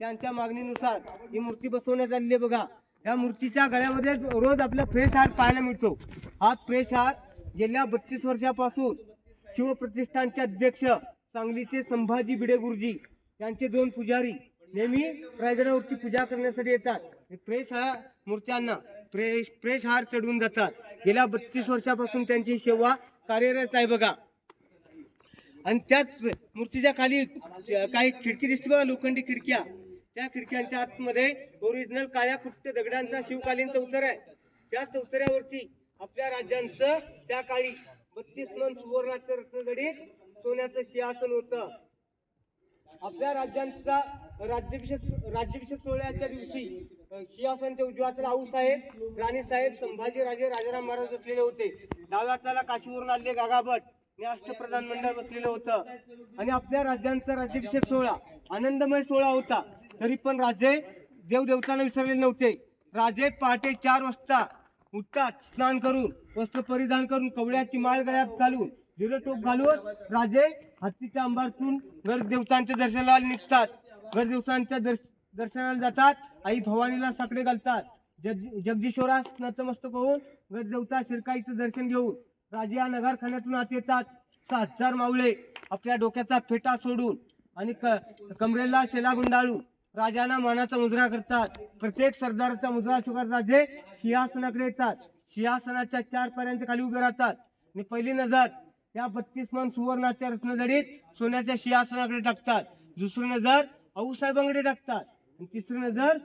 त्यांच्या मागणीनुसार ही मूर्ती बसवण्यात आलेली आहे बघा. या मूर्तीच्या गळ्यामध्ये रोज आपला फ्रेश हार पाहायला मिळतो. हा फ्रेश हार गेल्या बत्तीस वर्षापासून शिवप्रतिष्ठानचे अध्यक्ष सांगलीचे संभाजी भिडे गुरुजी यांचे दोन पुजारी नेहमी रायगडावरची पूजा करण्यासाठी येतात. फ्रेश हा मूर्त्यांना फ्रेश फ्रेश हार चढवून जातात गेल्या बत्तीस वर्षापासून त्यांची सेवा कार्यरत आहे बघा. आणि त्याच मूर्तीच्या खाली काही खिडकी दिसते बघा लोखंडी खिडक्या. त्या खिडक्यांच्या आतमध्ये ओरिजिनल काळ्या कुट्ट दगडांचा शिवकालीन चौथर आहे. त्या चौथऱ्यावरती आपल्या राज्यांचं त्या काळी बत्तीस मन सुवर्णाचं रत्नगडीत सोन्याचं सिंहासन होतं. आपल्या राज्यांचा राज्याभिषेक राज्याभिषेक सोहळ्याच्या दिवशी अ, सिंहासनच्या उजव्याचा आऊसाहेब राणीसाहेब संभाजी राजे राजाराम महाराज बसलेले होते. डाव्याचाला काशीवरून आलेले गागाभट आणि अष्टप्रधान मंडळ बसलेलं होतं. आणि आपल्या राज्यांचा राज्याभिषेक सोहळा आनंदमय सोहळा होता. तरी पण राजे देवदेवतांना विसरले नव्हते. राजे पहाटे चार वाजता उठतात स्नान करून वस्त्र परिधान करून कवड्याची माळ गळ्यात घालून टोप घालून राजे हत्तीच्या अंबारतून गड देवतांच्या दर्शनाला निघतात. गड देवतांच्या दर्श दर्शनाला जातात आई भवानीला साकडे घालतात. जग जगदीश्वरास नतमस्तक होऊन गड देवता शिरकाईचं दर्शन घेऊन राजे या नगरखान्यातून आत येतात. सात हजार मावळे आपल्या डोक्याचा फेटा सोडून आणि क कमरेला शेला गुंडाळून राजांना मानाचा मुद्रा करतात. प्रत्येक सरदाराचा मुद्रा स्वीकार राजे सिंहासनाकडे येतात. सिंहासनाच्या चार पर्यंत खाली उभे राहतात. आणि पहिली नजर या बत्तीस मन सुवर्णाच्या रत्नजडीत सोन्याच्या सिंहासनाकडे टाकतात. दुसरी नजर आऊसाहेबांकडे टाकतात. आणि तिसरी नजर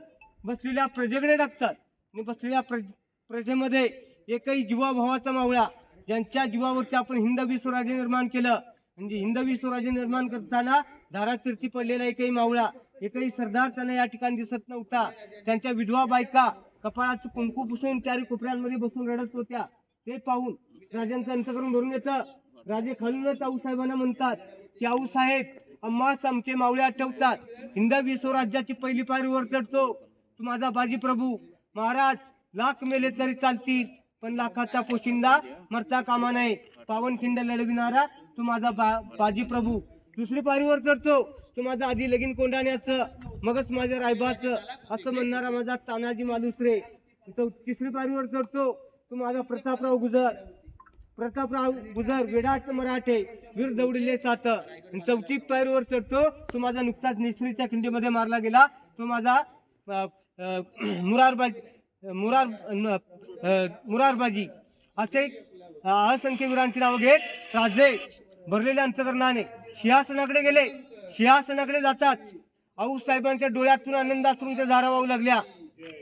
बसलेल्या प्रजेकडे टाकतात. आणि बसलेल्या प्रज प्रजेमध्ये एकही जीवाभावाचा मावळा ज्यांच्या जीवावरती आपण हिंदवी स्वराज्य निर्माण केलं. म्हणजे हिंदवी स्वराज्य निर्माण करताना धारातीर्थी पडलेला एकही मावळा एकही सरदार त्यांना या ठिकाणी दिसत नव्हता. त्यांच्या विधवा बायका कपाळात कुंकू पुसून त्या कोपऱ्यांमध्ये बसून रडत होत्या. ते पाहून राजांचं अंतकरण भरून येतं. राजे खालूनच आऊसाहेबांना म्हणतात की आऊसाहेब अम्मास आमचे मावळे आठवतात हिंदवी स्वराज्याची पहिली पायरीवर चढतो. तू माझा बाजी प्रभू. महाराज लाख मेले तरी चालतील पण लाखाचा पोशिंदा मरता कामा नये. पावनखिंड लढविणारा तू माझा बा बाजी प्रभू. दुसरी पारीवर चढतो. तो माझा आधी लगीन कोंडाण्याचं मगच माझ्या रायबाचं असं म्हणणारा माझा तानाजी मालुसरे. तो तिसरी पारीवर चढतो. तो माझा प्रतापराव गुजर. प्रतापराव गुजर विडाच मराठे वीर दौडले सात. चौथी पायरीवर चढतो. तो माझा नुकताच निसरीच्या खिंडीमध्ये मारला गेला. तो माझा मुरारबाजी मुरार मुरारबाजी. असे असंख्य वीरांची नावं घेत राजे भरलेल्या अंतकरणाने सिंहासनाकडे गेले. सिंहासनाकडे जातात. आऊसाहेबांच्या डोळ्यातून आनंदाश्रूंच्या धारा वाहू लागल्या.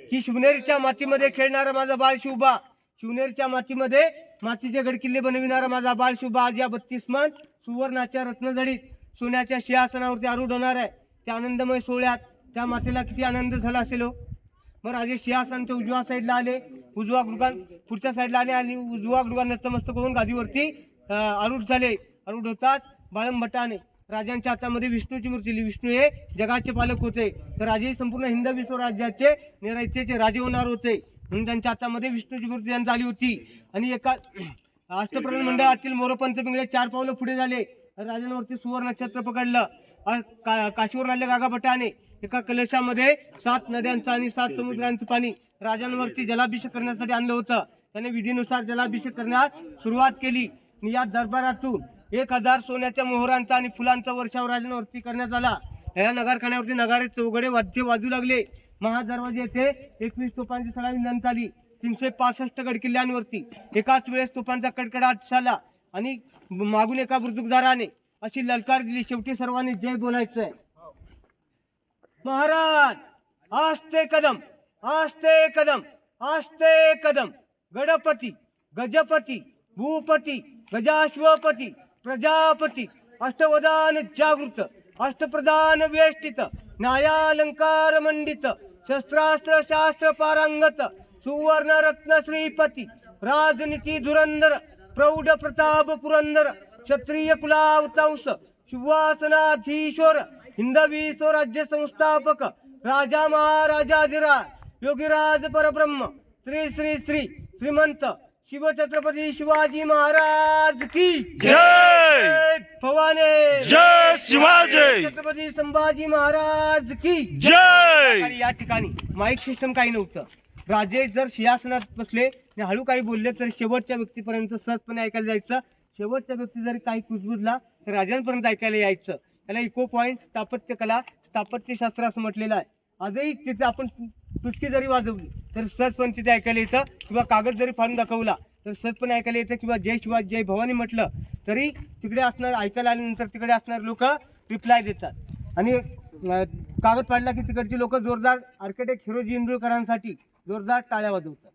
की शिवनेरीच्या मातीमध्ये खेळणारा माझा बाळ शिवबा शिवनेरीच्या मातीमध्ये मातीचे गडकिल्ले बनविणारा माझा बाळ शिवबा आज या बत्तीस मन सुवर्णाच्या रत्नजडीत सोन्याच्या सिंहासनावरती आरूढ होणार आहे. त्या आनंदमय सोहळ्यात त्या मातेला किती आनंद झाला असेल हो? मग राजे सिंहासनाच्या उजव्या साईडला आले उजवा गुडगा पुढच्या साईडला आले आणि उजवा गुडगा नतमस्तक होऊन गादीवरती आरूढ झाले. आरूढ होतात. बाळंभटाने राजांच्या हातामध्ये विष्णूची मूर्ती दिली. विष्णू हे जगाचे पालक होते. तर राजे संपूर्ण हिंद विश्व राज्याचे निरायतेचे राजे होणार होते. म्हणून त्यांच्या हातामध्ये विष्णूची मूर्ती त्यांची आली होती. आणि एका अष्टप्रधान मंडळातील मोरपंच पिंगळे चार पावलं पुढे झाले. राजांवरती सुवर्ण नक्षत्र पकडलं. का- काशीवर आले गागाभटाने एका कलशामध्ये सात नद्यांचं आणि सात समुद्रांचं पाणी राजांवरती जलाभिषेक करण्यासाठी आणलं होतं. त्याने विधीनुसार जलाभिषेक करण्यास सुरुवात केली. आणि या दरबारातून एक हजार सोन्याच्या मोहरांचा आणि फुलांचा वर्षाव राजांवरती करण्यात आला. या नगारखान्यावरती नगारे चौघडे वाद्य वाजू लागले. महादरवाजे येथे एकवीस तोफांची सलामी नंद आली तीनशे पासष्ट गडकिल्ल्यांवरती. एकाच वेळेस तोफांचा कडकडाट झाला आणि मागून एका बुजुकदाराने अशी ललकार दिली. शेवटी सर्वांनी जय बोलायचंय. महाराज आस्ते कदम आस्ते कदम आस्ते कदम. गणपती गजपती भूपती गजाश्वपती प्रजापती अष्टवदान जागृत अष्टप्रधान वेष्टित न्यायालंकार मंडित शस्त्रास्त्र शास्त्र पारंगत सुवर्ण रत्न श्रीपती राजनीती धुरंधर प्रौढ प्रताप पुरंदर क्षत्रिय कुलावतांश शिवासनाधीश्वर हिंदवी स्वराज्य संस्थापक राजा महाराजाधिराज योगीराज परब्रह्म श्री श्री श्री श्रीमंत शिवछत्रपती शिवाजी महाराज की जय! भवाने! जय शिवाजी! छत्रपती संभाजी महाराज की जय! आणि या ठिकाणी माईक सिस्टम काही नव्हतं. राजे जर सिंहासनात बसले आणि हळू काही बोलले तर शेवटच्या व्यक्तीपर्यंत सहजपणे ऐकायला जायचं. शेवटच्या व्यक्ती जरी काही कुजबुजला तर राजांपर्यंत ऐकायला यायचं. त्याला इको पॉईंट स्थापत्य कला स्थापत्यशास्त्र असं म्हटलेलं आहे. आजही तिथे आपण तुटकी जरी वाजवली तर सहजपणे तिथे ऐकायला येतं. किंवा कागद जरी फाडून दाखवला तर सहजपणे ऐकायला येतं. किंवा जय शिवाजी जय भवानी म्हटलं तरी तिकडे असणार ऐकायला आल्यानंतर तिकडे असणारे लोक रिप्लाय देतात. आणि कागद पाडला की तिकडची लोक जोरदार आर्किटेक्ट हिरोजी इंदुळकरांसाठी जोरदार टाळ्या वाजवतात.